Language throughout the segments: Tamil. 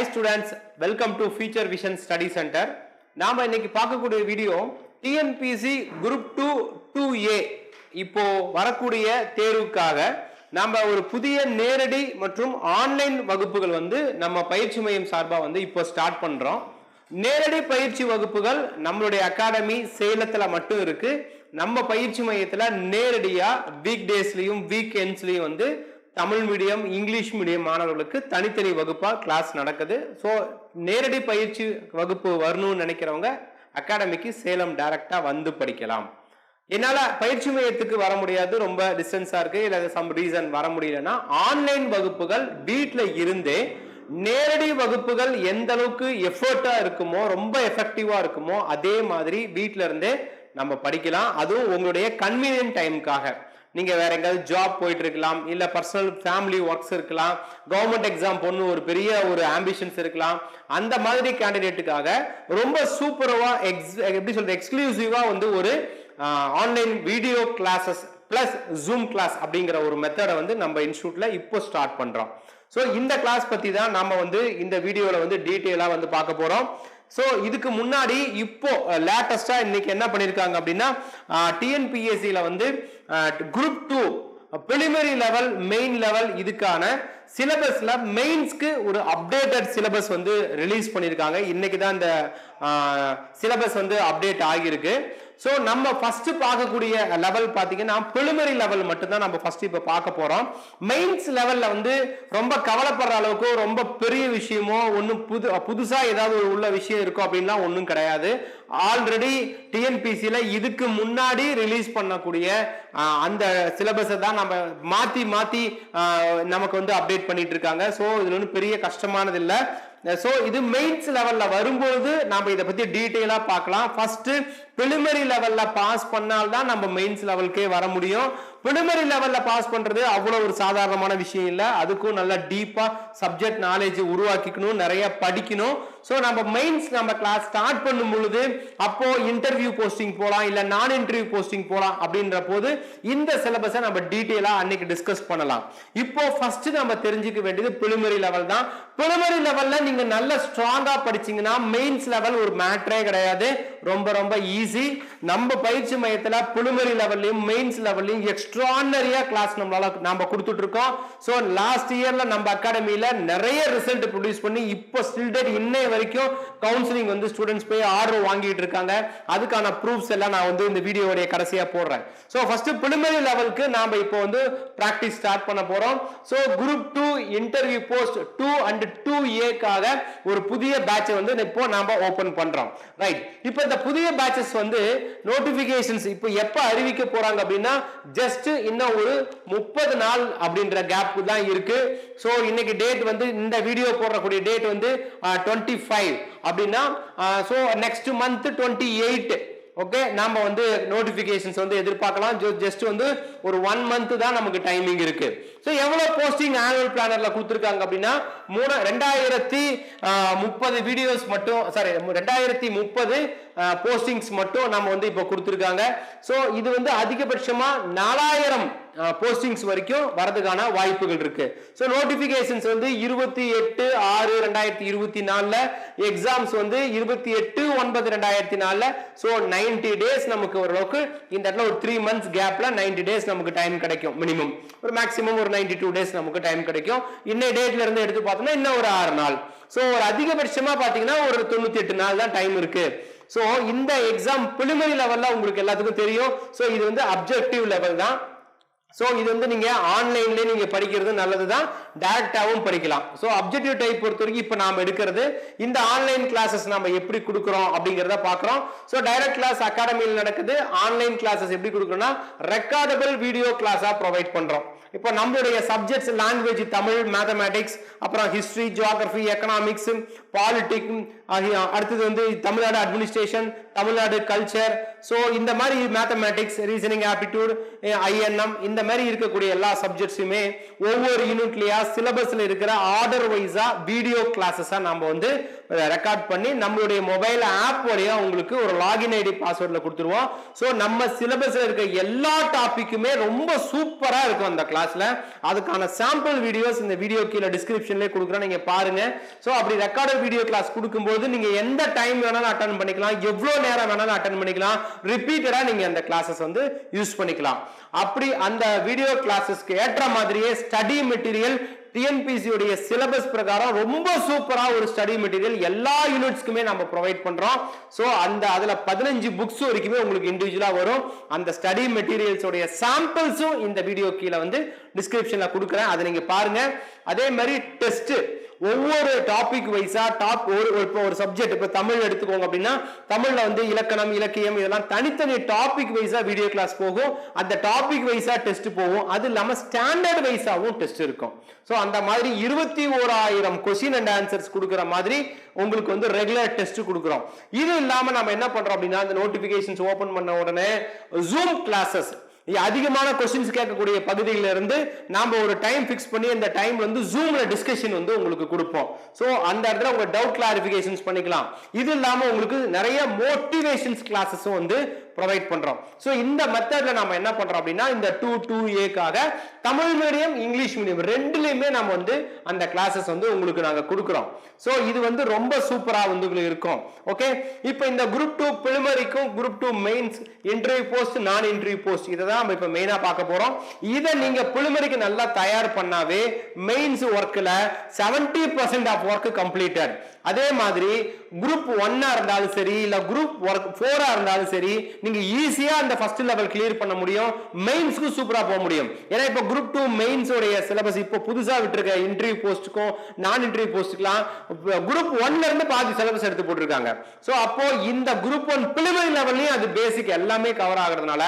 Hi students welcome to future vision study centre நாம் இன்னைக்கு பார்க்கக்கூடிய video TNPSC group two two A இப்போ வரக்கூடிய தேர்வுக்காக நாம் ஒரு புதிய நேரடி மற்றும் ஆன்லைன் வகுப்புகள் வந்து நம்ம பயிற்சி மையம் சார்பாக வந்து இப்போ ஸ்டார்ட் பண்ணுறோம் நேரடி பயிற்சி வகுப்புகள் நம்மளுடைய அகாடமி சேலத்தில் மட்டும் இருக்குது நம்ம பயிற்சி மையத்தில் நேரடியாக வீக் டேஸ்லையும் வீக் எண்ட்ஸ்லையும் வந்து தமிழ் மீடியம் இங்கிலீஷ் மீடியம் மாணவர்களுக்கு தனித்தனி வகுப்பாக கிளாஸ் நடக்குது. ஸோ நேரடி பயிற்சி வகுப்பு வரணும்னு நினைக்கிறவங்க அகாடமிக்கு சேலம் டைரக்டாக வந்து படிக்கலாம். என்னால் பயிற்சி மையத்துக்கு வர முடியாது ரொம்ப டிஸ்டன்ஸாக இருக்குது இல்லை சம் ரீசன் வர முடியலன்னா ஆன்லைன் வகுப்புகள் வீட்டில் இருந்தே நேரடி வகுப்புகள் எந்த அளவுக்கு எஃபர்ட்டாக இருக்குமோ ரொம்ப எஃபெக்டிவாக இருக்குமோ அதே மாதிரி வீட்டில இருந்தே நம்ம படிக்கலாம். அதுவும் உங்களுடைய கன்வீனியன்ட் டைமுக்காக நீங்கள் வேற எங்கேயாவது ஜாப் போயிட்டு இருக்கலாம் இல்லை பர்சனல் ஃபேமிலி ஒர்க்ஸ் இருக்கலாம் கவர்மெண்ட் எக்ஸாம் பொண்ணு ஒரு பெரிய ஒரு ஆம்பிஷன்ஸ் இருக்கலாம். அந்த மாதிரி கேண்டிடேட்டுக்காக ரொம்ப சூப்பராக எக்ஸ் எப்படி சொல்றது எக்ஸ்க்ளூசிவாக வந்து ஒரு online video classes plus zoom class அப்படிங்கிற ஒரு மெத்தடை வந்து நம்ம இன்ஸ்டியூட்ல இப்போ ஸ்டார்ட் பண்ணுறோம் ஸோ இந்த கிளாஸ் பற்றி தான் நம்ம வந்து இந்த வீடியோவில் வந்து டீட்டெயிலாக வந்து பார்க்க போகிறோம் ஸோ இதுக்கு முன்னாடி இப்போ லேட்டஸ்டாக இன்னைக்கு என்ன பண்ணியிருக்காங்க அப்படின்னா டிஎன்பிஎஸ்சியில் வந்து group two preliminary level main level இதுக்கான சிலபஸ்ல மெயின்ஸ்க்கு ஒரு அப்டேட்டட் சிலபஸ் வந்து ரிலீஸ் பண்ணியிருக்காங்க. இன்னைக்கு தான் இந்த சிலபஸ் வந்து அப்டேட் ஆகியிருக்கு. ஸோ நம்ம ஃபர்ஸ்ட் பார்க்கக்கூடிய லெவல் பார்த்தீங்கன்னா பிலிமரி லெவல் மட்டும்தான் நம்ம ஃபர்ஸ்ட் இப்போ பார்க்க போகிறோம் மெயின்ஸ் லெவலில் வந்து ரொம்ப கவலைப்படுற அளவுக்கு ரொம்ப பெரிய விஷயமோ ஒன்றும் புது புதுசாக ஏதாவது உள்ள விஷயம் இருக்கும் அப்படின்லாம் ஒன்றும் கிடையாது. ஆல்ரெடி டிஎன்பிசியில் இதுக்கு முன்னாடி ரிலீஸ் பண்ணக்கூடிய அந்த சிலபஸை தான் நம்ம மாற்றி மாற்றி நமக்கு வந்து அப்டேட் பண்ணிட்டு இருக்காங்க. ஸோ இதில் ஒன்றும் பெரிய கஷ்டமானது இல்லை ஸோ இது மெயின்ஸ் லெவலில் வரும்போது நம்ம இதை பற்றி டீட்டெயிலாக பார்க்கலாம். ஃபஸ்ட்டு ப்ரிலிமரி லெவலில் பாஸ் பண்ணால்தான் நம்ம மெயின்ஸ் லெவலுக்கே வர முடியும். பிலிமரி லெவலில் பாஸ் பண்ணுறது அவ்வளோ ஒரு சாதாரணமான விஷயம் இல்லை. அதுக்கும் நல்லா டீப்பாக சப்ஜெக்ட் நாலேஜ் உருவாக்கிக்கணும் நிறைய படிக்கணும். ஸோ நம்ம மெயின்ஸ் நம்ம கிளாஸ் ஸ்டார்ட் பண்ணும் பொழுது அப்போ இன்டர்வியூ போஸ்டிங் போகலாம் இல்லை நான் இன்டர்வியூ போஸ்டிங் போகலாம் அப்படின்ற போது இந்த சிலபஸை நம்ம டீட்டெயிலாக அன்னைக்கு டிஸ்கஸ் பண்ணலாம். இப்போ ஃபர்ஸ்ட் நம்ம தெரிஞ்சுக்க வேண்டியது பிலிமரி லெவல் தான். பிலிமரி லெவலில் நீங்கள் நல்ல ஸ்ட்ராங்காக படிச்சீங்கன்னா மெயின்ஸ் லெவல் ஒரு மேட்ரே கிடையாது. ரொம்ப ரொம்ப ஈஸி நம்ம பயிற்சி மையத்தில் பிலிமரி லெவல்லையும் மெயின்ஸ் லெவல்லையும் எக்ஸ்ட்ரா எக்ஸ்ட்ரானரியா கிளாஸ் நம்மளால நம்ம கொடுத்துட்டு இருக்கோம் ஸோ லாஸ்ட் இயர்ல நம்ம அகாடமியில நிறைய ரிசல்ட் ப்ரொடியூஸ் பண்ணி இப்போ ஸ்டில்டட் இன்னைய வரைக்கும் கவுன்சிலிங் வந்து ஸ்டூடெண்ட்ஸ் போய் ஆர்டர் வாங்கிட்டு இருக்காங்க. அதுக்கான ப்ரூஃப்ஸ் எல்லாம் நான் வந்து இந்த வீடியோடைய கடைசியா போடுறேன். ஸோ ஃபர்ஸ்ட் பிலிமரி லெவலுக்கு நாம இப்போ வந்து ப்ராக்டிஸ் ஸ்டார்ட் பண்ண போறோம். So group two interview post two and two ஏக்காக ஒரு புதிய பேட்சை வந்து இப்போ நாம ஓபன் பண்றோம். ரைட் இப்போ இந்த புதிய பேட்சஸ் வந்து நோட்டிபிகேஷன்ஸ் இப்போ எப்போ அறிவிக்க போறாங்க அப்படின்னா ஜஸ்ட் இன்னும் ஒரு முப்பது நாள் அப்படின்ற கேப் தான் இருக்கு. ஸோ இன்னைக்கு டேட் வந்து இந்த வீடியோ போடக்கூடிய டேட் வந்து டுவெண்ட்டி ஃபைவ் அப்படின்னா so next month twenty eight okay நாம் வந்து நோட்டிஃபிகேஷன்ஸ் வந்து எதிர்பார்க்கலாம். ஜஸ்ட் வந்து ஒரு ஒன் மந்த் தான் நமக்கு டைமிங் இருக்கு. ஸோ எவ்வளோ போஸ்டிங் ஆனுவல் பிளானர்ல கொடுத்துருக்காங்க அப்படின்னா மூணு ரெண்டாயிரத்தி முப்பது வீடியோஸ் மட்டும் சாரி ரெண்டாயிரத்தி முப்பது போஸ்டிங்ஸ் மட்டும் நம்ம வந்து இப்போ கொடுத்துருக்காங்க. ஸோ இது வந்து அதிகபட்சமாக நாலாயிரம் போஸ்டிங்ஸ் வரைக்கும் வரதுக்கான வாய்ப்புகள் இருக்கு. ஸோ நோட்டிபிகேஷன்ஸ் வந்து இருபத்தி எட்டு ஆறு ரெண்டாயிரத்தி இருபத்தி நாலுல எக்ஸாம்ஸ் வந்து இருபத்தி எட்டு ஒன்பது ரெண்டாயிரத்தி நாலுல. ஸோ நைன்டி டேஸ் நமக்கு ஓரளவுக்கு இந்த இடத்துல ஒரு த்ரீ மந்த்ஸ் கேப்ல நைன்டி டேஸ் நமக்கு டைம் கிடைக்கும் மினிமம் ஒரு மேக்ஸிமம் ஒரு நைன்டி டூ டேஸ் நமக்கு டைம் கிடைக்கும். இன்னைய டேட்ல இருந்து எடுத்து பார்த்தோம்னா இன்னும் ஒரு ஆறு நாள். ஸோ ஒரு அதிகபட்சமா பாத்தீங்கன்னா ஒரு தொண்ணூத்தி எட்டு நாள் தான் டைம் இருக்கு. ஸோ இந்த எக்ஸாம் பிலிமரி லெவலில் உங்களுக்கு எல்லாத்துக்கும் தெரியும். ஸோ இது வந்து அப்ஜெக்டிவ் லெவல் தான். ஸோ இது வந்து நீங்கள் ஆன்லைன்லேயே நீங்கள் படிக்கிறது நல்லது தான் டேரெக்டாகவும் படிக்கலாம். ஸோ அப்ஜெக்டிவ் டைப் பொறுத்த வரைக்கும் இப்போ நாம் எடுக்கிறது இந்த ஆன்லைன் கிளாஸஸ் நம்ம எப்படி கொடுக்குறோம் அப்படிங்கிறத பார்க்குறோம். ஸோ டைரக்ட் கிளாஸ் அகாடமியில் நடக்குது. ஆன்லைன் கிளாஸஸ் எப்படி கொடுக்குறோம்னா ரெக்கார்டபிள் வீடியோ கிளாஸாக ப்ரொவைட் பண்ணுறோம் இப்போ நம்மளுடைய சப்ஜெக்ட்ஸ் லாங்குவேஜ் தமிழ் மேத்தமேட்டிக்ஸ் அப்புறம் ஹிஸ்ட்ரி ஜியாகிரஃபி எக்கனாமிக்ஸ் பாலிட்டிக் அடுத்தது வந்து Tamil Nadu administration Tamil Nadu culture so இந்த மாதிரி மேத்தமேட்டிக்ஸ் ரீசனிங் ஆப்டிடியூட் ஐஎன்எம் இந்த மாதிரி இருக்கக்கூடிய எல்லா சப்ஜெக்ட்ஸுமே ஒவ்வொரு யூனிட்லயா சிலபஸ்ல இருக்கிற ஆர்டர் வைஸா வீடியோ கிளாஸஸா நம்ம வந்து ரெக்கார்ட் பண்ணி நம்மளுடைய மொபைல் ஆப் வழியா உங்களுக்கு ஒரு லாகின் ஐடி பாஸ்வேர்டில் கொடுத்துருவோம். ஸோ நம்ம சிலபஸ்ல இருக்க எல்லா டாபிக்குமே ரொம்ப சூப்பரா இருக்கும் அந்த கிளாஸ்ல அதுக்கான சாம்பிள் வீடியோஸ் இந்த வீடியோ கீழே டிஸ்கிரிப்ஷன்லேயே கொடுக்குறேன். நீங்க பாருங்க. ஸோ அப்படி ரெக்கார்டட் வீடியோ கிளாஸ் கொடுக்கும்போது நீங்க எந்த டைம் வேணாலும் அட்டன் பண்ணிக்கலாம். எவ்வளவு நேரம் வேணாலும் அட்டன் பண்ணிக்கலாம். ரிப்பீட்டடா நீங்க அந்த கிளாஸஸ் வந்து யூஸ் பண்ணிக்கலாம். அப்படி அந்த வீடியோ கிளாஸஸ்க்கு ஏற்ற மாதிரியே ஸ்டடி மெட்டீரியல் டிஎன்பிசியுடைய சிலபஸ் பிரகாரம் ரொம்ப சூப்பரா ஒரு ஸ்டடி மெட்டீரியல் எல்லா யூனிட்ஸ்க்குமே நம்ம ப்ரொவைட் பண்றோம். ஸோ அந்த அதுல பதினஞ்சு புக்ஸ் வரைக்குமே உங்களுக்கு இண்டிவிஜுவலா வரும். அந்த ஸ்டடி மெட்டீரியல்ஸுடைய சாம்பிள்ஸும் இந்த வீடியோ கீழே வந்து டிஸ்கிரிப்ஷன்ல கொடுக்குறேன். அதை நீங்க பாருங்க. அதே மாதிரி டெஸ்ட் ஒவ்வொரு டாபிக் வைஸா டாப் ஒரு ஒரு- இப்போ ஒரு சப்ஜெக்ட் இப்போ தமிழ் எடுத்துக்கோங்க அப்படின்னா தமிழ்ல வந்து இலக்கணம் இலக்கியம் இதெல்லாம் தனித்தனி டாபிக் வைஸா வீடியோ கிளாஸ் போகும். அந்த டாபிக் வைஸா டெஸ்ட் போகும். அது இல்லாம ஸ்டாண்டர்ட் வைஸாவும் டெஸ்ட் இருக்கும். ஸோ அந்த மாதிரி இருபத்தி ஓராயிரம் கொஸ்டின் அண்ட் ஆன்சர்ஸ் கொடுக்குற மாதிரி உங்களுக்கு வந்து ரெகுலர் டெஸ்ட் கொடுக்குறோம். இது இல்லாம நம்ம என்ன பண்றோம் அப்படின்னா அந்த நோட்டிபிகேஷன்ஸ் ஓபன் பண்ண உடனே ஜூம் கிளாஸஸ் அதிகமான கொஸ்டின்ஸ் கேட்கக்கூடிய பகுதியில இருந்து நாம ஒரு டைம் ஃபிக்ஸ் பண்ணி அந்த டைம் வந்து ஜூம்ல டிஸ்கஷன் வந்து உங்களுக்கு கொடுப்போம். ஸோ அந்த இடத்துல உங்க டவுட் கிளாரிபிகேஷன்ஸ் பண்ணிக்கலாம். இது இல்லாம உங்களுக்கு நிறைய மோட்டிவேஷன்ஸ் கிளாஸஸும் வந்து ப்ரொவைட் பண்றோம். ஸோ இந்த மெத்தட்ல நம்ம என்ன பண்றோம் அப்படின்னா இந்த டூ டூ ஏக்காக தமிழ் மீடியம் இங்கிலீஷ் மீடியம் ரெண்டுலையுமே நம்ம வந்து அந்த கிளாஸஸ் வந்து உங்களுக்கு நாங்கள் கொடுக்குறோம். ஸோ இது வந்து ரொம்ப சூப்பரா வந்து உங்களுக்கு இருக்கும். ஓகே இப்போ இந்த group two பிலிமரிக்கும் group two mains interview post நான் இன்டர்வியூ போஸ்ட் இதை தான் நம்ம இப்போ மெயினாக பார்க்க போறோம். இதை நீங்க பிலிமரிக்கு நல்லா தயார் பண்ணாவே மெயின்ஸ் ஒர்க்ல 70% பர்சன்ட் ஆஃப் ஒர்க் கம்ப்ளீட்டட் அதே மாதிரி குரூப் ஒன்னா இருந்தாலும் சரி இல்ல குரூப் ஒர்க் ஃபோரா இருந்தாலும் சரி நீங்க ஈஸியா அந்த ஃபர்ஸ்ட் லெவல் கிளியர் பண்ண முடியும். மெயின்ஸ்க்கு சூப்பரா போக முடியும். ஏன்னா இப்போ குரூப் டூ மெயின்ஸ் உடைய சிலபஸ் இப்போ புதுசா விட்டுருக்க இன்டர்வியூ போஸ்ட்டுக்கும் நான் இன்டர்வியூ போஸ்ட்டுக்கெல்லாம் குரூப் ஒன்ல இருந்து பாதி சிலபஸ் எடுத்து போட்டிருக்காங்க. ஸோ அப்போ இந்த குரூப் ஒன் பிலிமரி லெவல்லையும் அது பேசிக் எல்லாமே கவர் ஆகுறதுனால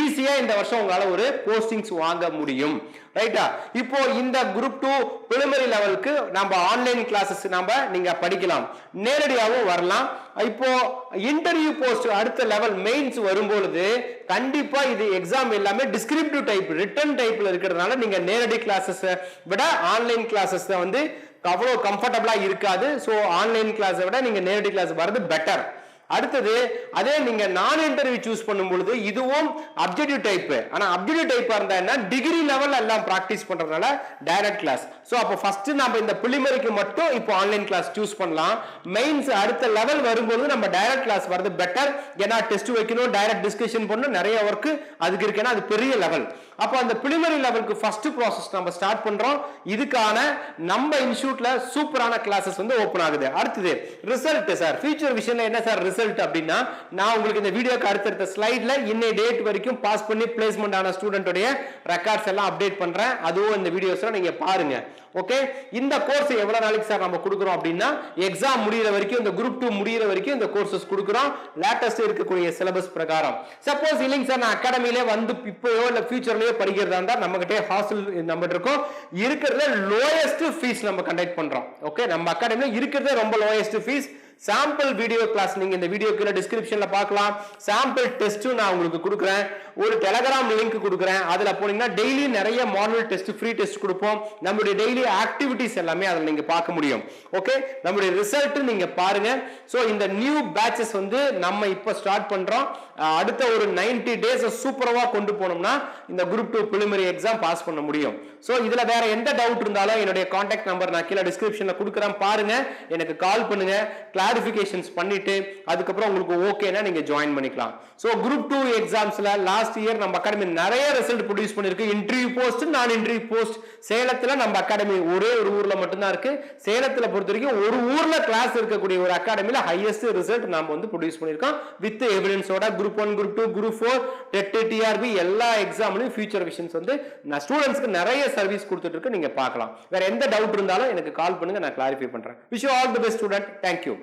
ஈஸியா இந்த வருஷம் உங்களால ஒரு போஸ்டிங்ஸ் வாங்க முடியும். ரைட்டா இப்போ இந்த குரூப் டூ பிலிமரி லெவலுக்கு நம்ம ஆன்லைன் கிளாஸஸ் நம்ம நீங்க படிக்கலாம். நேரடியாகவும் வரலாம். இப்போ இன்டர்வியூ போஸ்ட் அடுத்த லெவல் மெயின்ஸ் வரும்பொழுது கண்டிப்பா இது எக்ஸாம் எல்லாமே டிஸ்கிரிப்டிவ் டைப் ரிட்டன் டைப்ல இருக்கிறதுனால நீங்க நேரடி கிளாஸஸ் விட ஆன்லைன் கிளாஸஸ் வந்து அவ்வளோ கம்ஃபர்டபுளா இருக்காது. ஸோ ஆன்லைன் கிளாஸை விட நீங்க நேரடி கிளாஸ் வர்றது பெட்டர் அடுத்தது அதே நீங்க நான் இன்டர்வியூ சூஸ் பண்ணும் பொழுது இதுவும் அப்ஜெக்டிவ் டைப் ஆனா அப்ஜெக்டிவ் டைப்பா இருந்தா என்ன? டிகிரி லெவல் எல்லாம் பிராக்டிஸ் பண்றதுனால டைரக்ட் கிளாஸ் சோ அப்போ ஃபர்ஸ்ட் நம்ம இந்த பிலிமரிக்கு மட்டும் இப்போ ஆன்லைன் கிளாஸ் சூஸ் பண்ணலாம். மெயின்ஸ் அடுத்த லெவல் வரும்போது நம்ம டைரக்ட் கிளாஸ் வரது பெட்டர் ஏன்னா டெஸ்ட் வைக்கணும் டைரக்ட் டிஸ்கஷன் பண்ணணும் நிறைய ஒர்க் அதுக்கு இருக்குன்னா அது பெரிய லெவல் அப்போ அந்த பிளிமரி லெவலுக்கு ஃபர்ஸ்ட் ப்ராசஸ் நம்ம ஸ்டார்ட் பண்றோம். இதுக்கான நம்ம இன்ஸ்டியூட்ல சூப்பரான கிளாஸஸ் வந்து ஓப்பன் ஆகுது. அடுத்தது ரிசல்ட் சார் ஃபியூச்சர் விஷன்ல என்ன சார் ரிசல்ட் அப்படின்னா நான் உங்களுக்கு இந்த வீடியோக்கு அடுத்தடுத்த ஸ்லைட்ல இன்னைய டேட் வரைக்கும் பாஸ் பண்ணி பிளேஸ்மெண்ட் ஆன ஸ்டூடெண்டோடைய ரெக்கார்ட்ஸ் எல்லாம் அப்டேட் பண்றேன். அதுவும் இந்த வீடியோஸ்ல நீங்க பாருங்க. ஓகே இந்த கோர்ஸ் எவ்வளவு நாளைக்கு சார் நம்ம கொடுக்குறோம் அப்படின்னா எக்ஸாம் முடிகிற வரைக்கும் இந்த குரூப் டூ முடிகிற வரைக்கும் இந்த கோர்சஸ் கொடுக்குறோம். லேட்டஸ்ட் இருக்கக்கூடிய சிலபஸ் பிரகாரம். சப்போஸ் இல்லைங்க சார் நான் அகாடமிலே வந்து இப்போயோ இல்லை ஃபியூச்சர்லேயோ படிக்கிறதா இருந்தால் நம்மகிட்டே ஹாஸ்டல் நம்ம இருக்கும். இருக்கிறதுல லோயஸ்ட் ஃபீஸ் நம்ம கண்டக்ட் பண்றோம். ஓகே நம்ம அகாடமியில் இருக்கிறதே ரொம்ப lowest fees sample video class நீங்க இந்த வீடியோ கீழே டிஸ்கிரிப்ஷன்ல பார்க்கலாம். சாம்பிள் டெஸ்ட்டும் நான் உங்களுக்கு கொடுக்குறேன். ஒரு டெலகிராம் லிங்க் கொடுக்குறேன். அதுல போனீங்கன்னா டெய்லி நிறைய மாடல் டெஸ்ட் ஃப்ரீ டெஸ்ட் கொடுப்போம். நம்மளுடைய டெய்லி ஆக்டிவிட்டிஸ் எல்லாமே அதில் நீங்க பார்க்க முடியும். ஓகே நம்மளுடைய ரிசல்ட் நீங்க பாருங்க. ஸோ இந்த நியூ பேட்சஸ் வந்து நம்ம இப்போ ஸ்டார்ட் பண்றோம். அடுத்த ஒரு 90 டேஸ் சூப்பராக கொண்டு போனோம்னா இந்த group two preliminary exam pass பண்ண முடியும். ஸோ இதுல வேற எந்த டவுட் இருந்தாலும் என்னுடைய காண்டாக்ட் நம்பர் நான் கீழே டிஸ்கிரிப்ஷன்ல கொடுக்குறேன். பாருங்க. எனக்கு கால் பண்ணுங்க. மாடிஃபிகேஷன்ஸ் பண்ணிட்டு அதுக்கப்புறம் உங்களுக்கு ஓகேனா நீங்க ஜாயின் பண்ணிக்கலாம். ஸோ குரூப் டூ எக்ஸாம்ஸ்ல லாஸ்ட் இயர் நம்ம அகாடமி நிறைய ரிசல்ட் ப்ரொடியூஸ் பண்ணிருக்கு. இன்டர்வியூ போஸ்ட் நான் இன்டர்வியூ போஸ்ட் சேலத்துல நம்ம அகாடமி ஒரே ஒரு ஊர்ல மட்டும்தான் இருக்கு. சேலத்துல பொறுத்த வரைக்கும் ஒரு ஊர்ல கிளாஸ் இருக்கக்கூடிய ஒரு அகாடமியில ஹையஸ்ட் ரிசல்ட் நாம வந்து ப்ரொடியூஸ் பண்ணிருக்கோம் with எவிடன்ஸோட group one group two group four TET TRB எல்லா எக்ஸாம்லையும் ஃபியூச்சர் விஷன்ஸ் வந்து நான் ஸ்டூடெண்ட்ஸ்க்கு நிறைய சர்வீஸ் கொடுத்துட்டு இருக்கு நீங்க பார்க்கலாம். வேற எந்த டவுட் இருந்தாலும் எனக்கு கால் பண்ணுங்க நான் கிளாரிஃபை பண்றேன். Wish all the best student thank you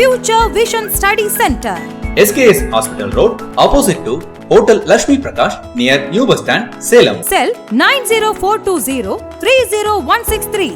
Future Vision Study Center. SKS Hospital Road, opposite to Hotel Lashmi Prakash, near New Bus Stand, Salem. Cell 90420 30163.